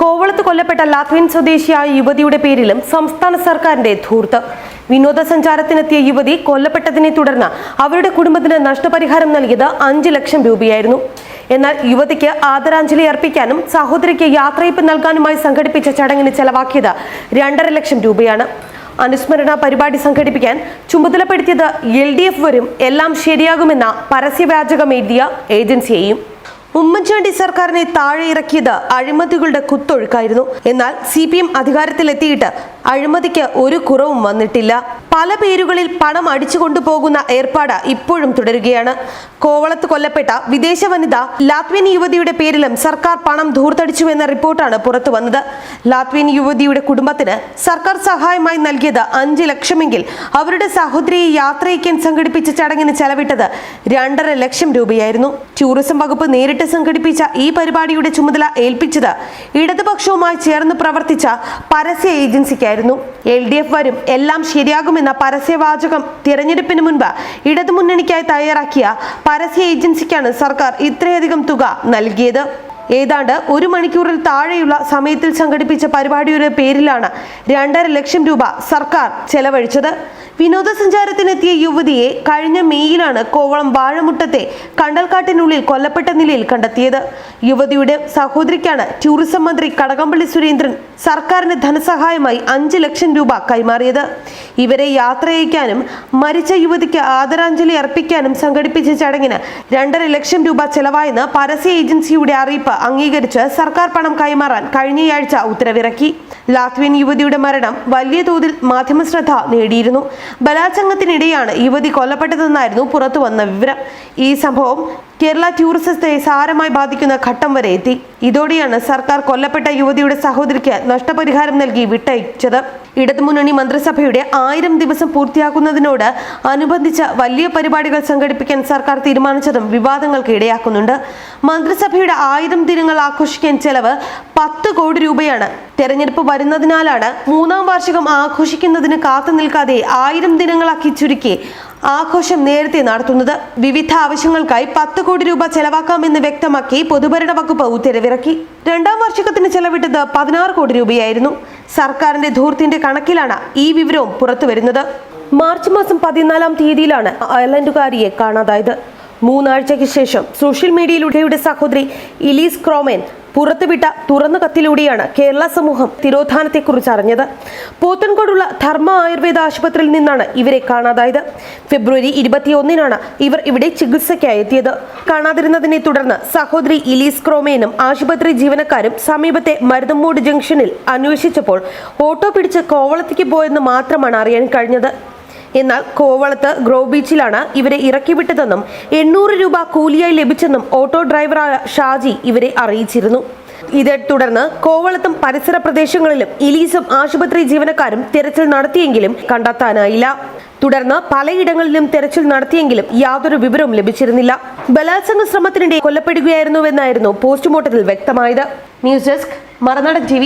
കോവളത്ത് കൊല്ലപ്പെട്ട ലാത്വിൻ സ്വദേശിയായ യുവതിയുടെ പേരിലും സംസ്ഥാന സർക്കാരിന്റെ ധൂർത്ത്. വിനോദസഞ്ചാരത്തിനെത്തിയ യുവതി കൊല്ലപ്പെട്ടതിനെ തുടർന്ന് അവരുടെ കുടുംബത്തിന് നഷ്ടപരിഹാരം നൽകിയത് അഞ്ച് ലക്ഷം രൂപയായിരുന്നു. എന്നാൽ യുവതിക്ക് ആദരാഞ്ജലി അർപ്പിക്കാനും സഹോദരിക്ക് യാത്രയപ്പ് നൽകാനുമായി സംഘടിപ്പിച്ച ചടങ്ങിന് ചെലവാക്കിയത് രണ്ടര ലക്ഷം രൂപയാണ്. അനുസ്മരണ പരിപാടി സംഘടിപ്പിക്കാൻ ചുമതലപ്പെടുത്തിയത് എൽ ഡി എഫ് വരും എല്ലാം ശരിയാകുമെന്ന പരസ്യവാചകമെഴുതിയ ഏജൻസിയെയും. ഉമ്മൻചാണ്ടി സർക്കാരിനെ താഴെ ഇറക്കിയത് അഴിമതികളുടെ കുത്തൊഴുക്കായിരുന്നു. എന്നാൽ സി പി എം അധികാരത്തിലെത്തിയിട്ട് അഴിമതിക്ക് ഒരു കുറവും വന്നിട്ടില്ല. പല പേരുകളിൽ പണം അടിച്ചുകൊണ്ടുപോകുന്ന ഏർപ്പാട് ഇപ്പോഴും തുടരുകയാണ്. കോവളത്ത് കൊല്ലപ്പെട്ട വിദേശ വനിത ലാത്വിയൻ യുവതിയുടെ പേരിലും സർക്കാർ പണം ധൂർത്തടിച്ചുവെന്ന റിപ്പോർട്ടാണ് പുറത്തു വന്നത്. ലാത്വിയൻ യുവതിയുടെ കുടുംബത്തിന് സർക്കാർ സഹായമായി നൽകിയത് അഞ്ച് ലക്ഷമെങ്കിൽ അവരുടെ സഹോദരിയെ യാത്രയ്ക്കാൻ സംഘടിപ്പിച്ച ചടങ്ങിന് ചെലവിട്ടത് രണ്ടര ലക്ഷം രൂപയായിരുന്നു. ടൂറിസം വകുപ്പ് നേരിട്ട് സംഘടിപ്പിച്ച ഈ പരിപാടിയുടെ ചുമതല ഏൽപ്പിച്ചത് ഇടതുപക്ഷവുമായി ചേർന്ന് പ്രവർത്തിച്ച പരസ്യ ഏജൻസിക്കായിരുന്നു. എൽ ഡി എഫ് വരും എല്ലാം ശരിയാകുമെന്ന പരസ്യവാചകം തിരഞ്ഞെടുപ്പിന് മുൻപ് ഇടതുമുന്നണിക്കായി തയ്യാറാക്കിയ പരസ്യ ഏജൻസിക്കാണ് സർക്കാർ ഇത്രയധികം തുക നൽകിയത്. ഏതാണ്ട് ഒരു മണിക്കൂറിൽ താഴെയുള്ള സമയത്തിൽ സംഘടിപ്പിച്ച പരിപാടിയുടെ പേരിലാണ് രണ്ടര ലക്ഷം രൂപ സർക്കാർ ചെലവഴിച്ചത്. വിനോദസഞ്ചാരത്തിനെത്തിയ യുവതിയെ കഴിഞ്ഞ മെയ്യിലാണ് കോവളം വാഴമുട്ടത്തെ കണ്ടൽക്കാട്ടിനുള്ളിൽ കൊല്ലപ്പെട്ട നിലയിൽ കണ്ടെത്തിയത്. യുവതിയുടെ സഹോദരിക്കാണ് ടൂറിസം മന്ത്രി കടകംപള്ളി സുരേന്ദ്രൻ സർക്കാരിന് ധനസഹായമായി അഞ്ച് ലക്ഷം രൂപ കൈമാറിയത്. ഇവരെ യാത്രയക്കാനും മരിച്ച യുവതിക്ക് ആദരാഞ്ജലി അർപ്പിക്കാനും സംഘടിപ്പിച്ച ചടങ്ങിന് രണ്ടര ലക്ഷം രൂപ ചെലവായെന്ന് പരസ്യ ഏജൻസിയുടെ അറിയിപ്പ് അംഗീകരിച്ച് സർക്കാർ പണം കൈമാറാൻ കഴിഞ്ഞയാഴ്ച ഉത്തരവിറക്കി. ലാത്വിയൻ യുവതിയുടെ മരണം വലിയ തോതിൽ മാധ്യമശ്രദ്ധ നേടിയിരുന്നു. ബലാത്സംഗത്തിനിടെയാണ് യുവതി കൊല്ലപ്പെട്ടതെന്നായിരുന്നു പുറത്തു വന്ന വിവരം. ഈ സംഭവം കേരള ടൂറിസത്തെ സാരമായി ബാധിക്കുന്ന ഘട്ടം വരെ എത്തി. ഇതോടെയാണ് സർക്കാർ കൊല്ലപ്പെട്ട യുവതിയുടെ സഹോദരിക്ക് നഷ്ടപരിഹാരം നൽകി വിട്ടയച്ചത്. ഇടതുമുന്നണി മന്ത്രിസഭയുടെ ആയിരം ദിവസം പൂർത്തിയാക്കുന്നതിനോട് അനുബന്ധിച്ച് വലിയ പരിപാടികൾ സംഘടിപ്പിക്കാൻ സർക്കാർ തീരുമാനിച്ചതും വിവാദങ്ങൾക്ക് ഇടയാക്കുന്നുണ്ട്. മന്ത്രിസഭയുടെ ആയിരം ദിനങ്ങൾ ആഘോഷിക്കാൻ ചെലവ് പത്ത് കോടി രൂപയാണ്. തെരഞ്ഞെടുപ്പ് വരുന്നതിനാലാണ് മൂന്നാം വാർഷികം ആഘോഷിക്കുന്നതിന് കാത്തു നിൽക്കാതെ ആയിരം ദിനങ്ങളാക്കി ചുരുക്കി ആഘോഷം നേരത്തെ നടത്തുന്നത്. വിവിധ ആവശ്യങ്ങൾക്കായി പത്ത് കോടി രൂപ ചെലവാക്കാമെന്ന് വ്യക്തമാക്കി പൊതുഭരണ വകുപ്പ് ഉത്തരവിറക്കി. രണ്ടാം വാർഷികത്തിന് ചെലവിട്ടത് പതിനാറ് കോടി രൂപയായിരുന്നു. സർക്കാരിന്റെ ധൂർത്തിന്റെ കണക്കിലാണ് ഈ വിവരവും പുറത്തുവരുന്നത് മാർച്ച് മാസം പതിനാലാം തീയതിയിലാണ് അയർലൻഡുകാരിയെ കാണാതായത്. മൂന്നാഴ്ചയ്ക്ക് ശേഷം സോഷ്യൽ മീഡിയയിലൂടെയുടെ സഹോദരി ഇലീസ് ക്രോമൻ പുറത്തുവിട്ട തുറന്ന കത്തിലൂടെയാണ് കേരള സമൂഹം തിരോധാനത്തെക്കുറിച്ച് അറിഞ്ഞത്. പോത്തൻകോടുള്ള ധർമ്മ ആയുർവേദ ആശുപത്രിയിൽ നിന്നാണ് ഇവരെ കാണാതായത്. ഫെബ്രുവരി ഇരുപത്തിയൊന്നിനാണ് ഇവർ ഇവിടെ ചികിത്സയ്ക്കായി എത്തിയത്. കാണാതിരുന്നതിനെ തുടർന്ന് സഹോദരി ഇലീസ് ക്രോമേനും ആശുപത്രി ജീവനക്കാരും സമീപത്തെ മരുതമ്മൂട് ജംഗ്ഷനിൽ അന്വേഷിച്ചപ്പോൾ ഓട്ടോ പിടിച്ച് കോവളത്തേക്ക് പോയെന്ന് മാത്രമാണ് അറിയാൻ കഴിഞ്ഞത്. എന്നാൽ കോവളത്ത് ഗ്രോ ബീച്ചിലാണ് ഇവരെ ഇറക്കിവിട്ടതെന്നും എണ്ണൂറ് രൂപ കൂലിയായി ലഭിച്ചെന്നും ഓട്ടോ ഡ്രൈവറായ ഷാജി ഇവരെ അറിയിച്ചിരുന്നു. ഇതേ തുടർന്ന് കോവളത്തും പരിസര പ്രദേശങ്ങളിലും ഇലീസും ആശുപത്രി ജീവനക്കാരും തിരച്ചിൽ നടത്തിയെങ്കിലും കണ്ടെത്താനായില്ല. തുടർന്ന് പലയിടങ്ങളിലും തെരച്ചിൽ നടത്തിയെങ്കിലും യാതൊരു വിവരവും ലഭിച്ചിരുന്നില്ല. ബലാത്സംഗ ശ്രമത്തിനിടെ കൊല്ലപ്പെടുകയായിരുന്നുവെന്നായിരുന്നു പോസ്റ്റ്മോർട്ടത്തിൽ വ്യക്തമായത്. News desk Marunadan T